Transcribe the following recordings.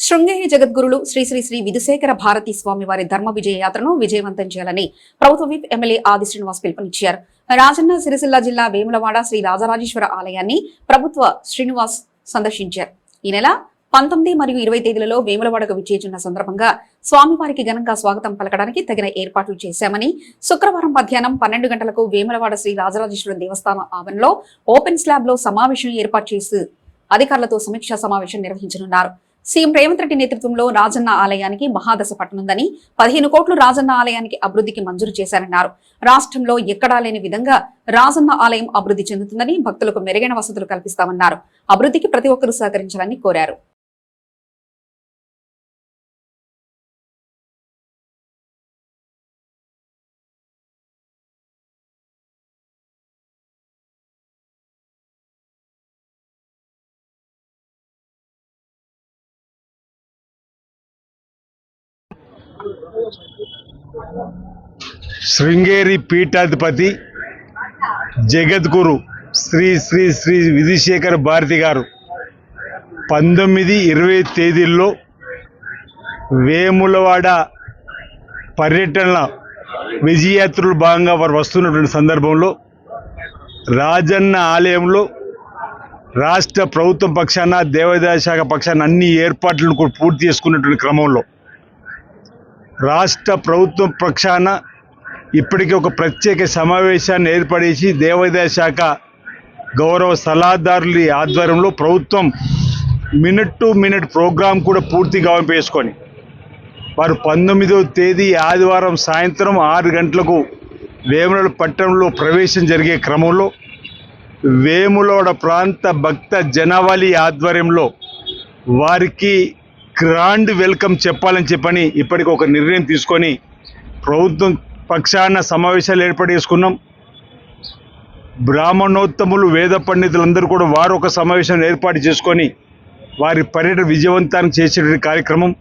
శృంగేరి జగద్గురులు శ్రీ శ్రీ శ్రీ విధుశేఖర భారతీ స్వామి వారి ధర్మ విజయ యాత్రను విజయవంతం చేయాలని ప్రభుత్వ విప్ ఎమ్మెల్యే ఆది శ్రీనివాస్ పిలుపునిచ్చారు. రాజన్న సిరిసిల్ల జిల్లా వేములవాడ శ్రీ రాజరాజేశ్వర ఆలయాన్ని ప్రభుత్వ శ్రీనివాస్ సందర్శించారు. ఈ నెల పంతొమ్మిది మరియు ఇరవై తేదీలలో వేములవాడకు విచ్చేచున్న సందర్భంగా స్వామివారికి ఘనంగా స్వాగతం పలకడానికి తగిన ఏర్పాట్లు చేశామని శుక్రవారం మధ్యాహ్నం పన్నెండు గంటలకు వేములవాడ శ్రీ రాజరాజేశ్వర దేవస్థానం ఆవరణలో ఓపెన్ స్లాబ్లో సమావేశం ఏర్పాటు చేసి అధికారులతో సమీక్షా సమావేశం నిర్వహించనున్నారు. సీఎం రేవంత్ రెడ్డి నేతృత్వంలో రాజన్న ఆలయానికి మహాదశ పట్టనుందని పదిహేను కోట్లు రాజన్న ఆలయానికి అభివృద్ధికి మంజూరు చేశారన్నారు. రాష్ట్రంలో ఎక్కడా లేని విధంగా రాజన్న ఆలయం అభివృద్ధి చెందుతుందని భక్తులకు మెరుగైన వసతులు కల్పిస్తామన్నారు. అభివృద్ధికి ప్రతి ఒక్కరూ సహకరించాలని కోరారు. శృంగేరి పీఠాధిపతి జగద్గురు శ్రీ శ్రీ శ్రీ విధిశేఖర్ భారతి గారు పంతొమ్మిది ఇరవై తేదీల్లో వేములవాడ పర్యటనల విజయయాత్రలు భాగంగా వారు వస్తున్నటువంటి సందర్భంలో రాజన్న ఆలయంలో రాష్ట్ర ప్రభుత్వం పక్షాన దేవాదాయ శాఖ పక్షాన అన్ని ఏర్పాట్లను కూడా పూర్తి చేసుకున్నటువంటి క్రమంలో రాష్ట్ర ప్రభుత్వం పక్షాన ఇప్పటికీ ఒక ప్రత్యేక సమావేశాన్ని ఏర్పడేసి దేవాదాయ శాఖ గౌరవ సలహాదారుల ఆధ్వర్యంలో ప్రభుత్వం మినిట్ టు మినిట్ ప్రోగ్రాం కూడా పూర్తి గమనింపేసుకొని వారు పంతొమ్మిదవ తేదీ ఆదివారం సాయంత్రం ఆరు గంటలకు వేములవాడ పట్టణంలో ప్రవేశం జరిగే క్రమంలో వేములవాడ ప్రాంత భక్త జనావళి ఆధ్వర్యంలో వారికి గ్రాండ్ వెల్కమ్ చెప్పాలని చెప్పని ఇప్పటికి ఒక నిర్ణయం తీసుకొని ప్రభుత్వం పక్షాన సమావేశాలు ఏర్పాటు చేసుకున్నాం. బ్రాహ్మణోత్తములు వేద పండితులందరూ కూడా వారు ఒక సమావేశం ఏర్పాటు చేసుకొని వారి పర్యటన విజయవంతాన్ని చేసేటువంటి కార్యక్రమం.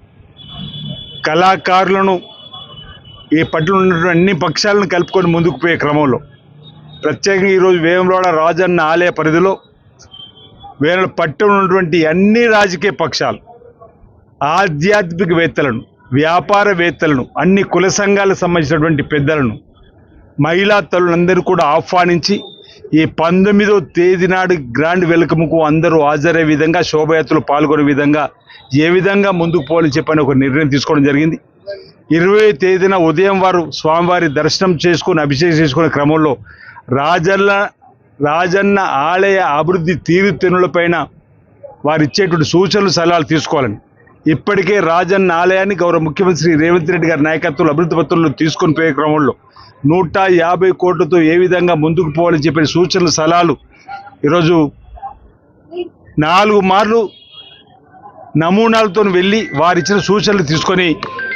కళాకారులను ఈ పట్టణంలో ఉన్నటువంటి అన్ని పక్షాలను కలుపుకొని ముందుకు పోయే క్రమంలో. ప్రత్యేకంగా ఈరోజు వేములవాడ రాజన్న ఆలయ పరిధిలో వేరే పట్టణం ఉన్నటువంటి అన్ని రాజకీయ పక్షాలు ఆధ్యాత్మికవేత్తలను వ్యాపారవేత్తలను అన్ని కుల సంఘాలకు సంబంధించినటువంటి పెద్దలను మహిళా తల్లులందరూ కూడా ఆహ్వానించి ఈ పంతొమ్మిదో తేదీ నాడు గ్రాండ్ వెల్కమ్కు అందరూ హాజరయ్యే విధంగా శోభయాత్రలు పాల్గొనే విధంగా ఏ విధంగా ముందుకు పోవాలని చెప్పని ఒక నిర్ణయం తీసుకోవడం జరిగింది. ఇరవై తేదీన ఉదయం వారు స్వామివారి దర్శనం చేసుకుని అభిషేకం చేసుకునే క్రమంలో రాజన్న రాజన్న ఆలయ అభివృద్ధి తీరుతెనులపైన వారు ఇచ్చేటువంటి సూచనలు సలహాలు తీసుకోవాలని ఇప్పటికే రాజన్న ఆలయాన్ని గౌరవ ముఖ్యమంత్రి రేవంత్ రెడ్డి గారి నాయకత్వంలో అభివృద్ధి పత్రంలో తీసుకొని పోయే క్రమంలో నూట యాభై కోట్లతో ఏ విధంగా ముందుకు పోవాలని చెప్పిన సూచనలు సలహాలు ఈరోజు నాలుగు మార్లు నమూనాలతో వెళ్ళి వారిచ్చిన సూచనలు తీసుకొని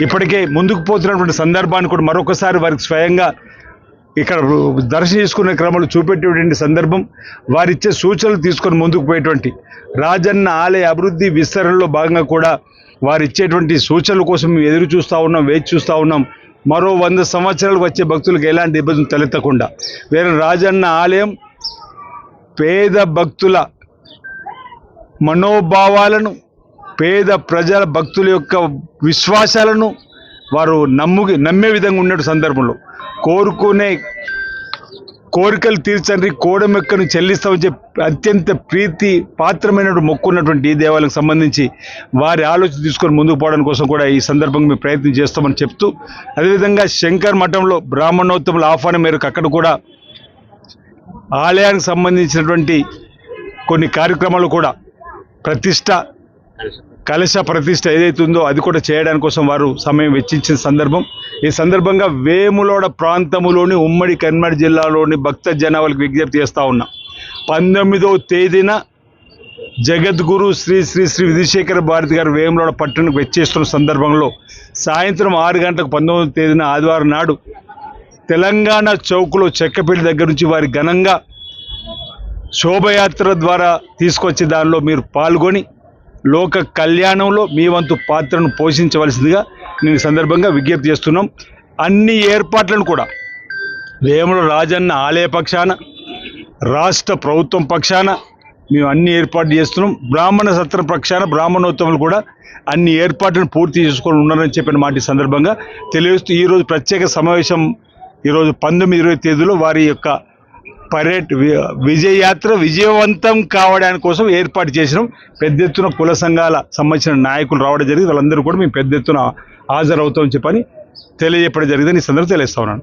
ఇప్పటికే ముందుకు పోతున్నటువంటి సందర్భాన్ని కూడా మరొకసారి వారికి స్వయంగా ఇక్కడ దర్శనం చేసుకునే క్రమంలో చూపెట్టేటువంటి సందర్భం వారిచ్చే సూచనలు తీసుకొని ముందుకు పోయేటువంటి రాజన్న ఆలయ అభివృద్ధి విస్తరణలో భాగంగా కూడా వారు ఇచ్చేటువంటి సూచనల కోసం మేము ఎదురు చూస్తూ ఉన్నాం వేచి చూస్తూ ఉన్నాం. మరో వంద సంవత్సరాలకు వచ్చే భక్తులకు ఎలాంటి ఇబ్బందులు తలెత్తకుండా. వేరే రాజన్న ఆలయం పేద భక్తుల మనోభావాలను పేద ప్రజల భక్తుల యొక్క విశ్వాసాలను వారు నమ్ము నమ్మే విధంగా ఉన్న సందర్భంలో కోరుకునే కోరికలు తీర్చండి కోడమెక్కను చెల్లిస్తామని చెప్పి అత్యంత ప్రీతి పాత్రమైన మొక్కున్నటువంటి ఈ దేవాలయం సంబంధించి వారి ఆలోచన తీసుకొని ముందుకు పోవడం కోసం కూడా ఈ సందర్భంగా మేము ప్రయత్నం చేస్తామని చెప్తూ అదేవిధంగా శంకర్ మఠంలో బ్రాహ్మణోత్తముల ఆహ్వానం మేరకు అక్కడ కూడా ఆలయానికి సంబంధించినటువంటి కొన్ని కార్యక్రమాలు కూడా ప్రతిష్ట కలశ ప్రతిష్ట ఏదైతే ఉందో అది కూడా చేయడానికి కోసం వారు సమయం వెచ్చించిన సందర్భం. ఈ సందర్భంగా వేములోడ ప్రాంతములోని ఉమ్మడి కన్మడి జిల్లాలోని భక్త జనాలకు విజ్ఞప్తి చేస్తూ ఉన్నాం. పంతొమ్మిదవ తేదీన జగద్గురు శ్రీ శ్రీ శ్రీ విధుశేఖర భారతి గారు వేములోడ పట్టణకు వెచ్చేస్తున్న సందర్భంలో సాయంత్రం ఆరు గంటలకు పంతొమ్మిదవ తేదీన ఆదివారం నాడు తెలంగాణ చౌక్లో చెక్కపల్లి దగ్గర నుంచి వారి ఘనంగా శోభయాత్ర ద్వారా తీసుకొచ్చే దానిలో మీరు పాల్గొని లోక కళ్యాణంలో మీ వంతు పాత్రను పోషించవలసిందిగా నేను సందర్భంగా విజ్ఞప్తి చేస్తున్నాం. అన్ని ఏర్పాట్లను కూడా వేముల రాజన్న ఆలయ పక్షాన రాష్ట్ర ప్రభుత్వం పక్షాన మేము అన్ని ఏర్పాటు చేస్తున్నాం. బ్రాహ్మణ సత్ర పక్షాన బ్రాహ్మణోత్సవాలు కూడా అన్ని ఏర్పాట్లను పూర్తి చేసుకొని ఉన్నారని చెప్పిన మాట సందర్భంగా తెలియజేస్తూ ఈరోజు ప్రత్యేక సమావేశం ఈరోజు పంతొమ్మిది ఇరవై తేదీలో వారి యొక్క పర్యట వి- విజయయాత్ర విజయవంతం కావడానికి కోసం ఏర్పాటు చేసినాం. పెద్ద ఎత్తున కుల సంఘాల సంబంధించిన నాయకులు రావడం జరిగింది. వాళ్ళందరూ కూడా మేము పెద్ద ఎత్తున హాజరవుతామని చెప్పని తెలియజెప్పడం జరిగిందని ఈ సందర్భంగా తెలియజేస్తా ఉన్నాను.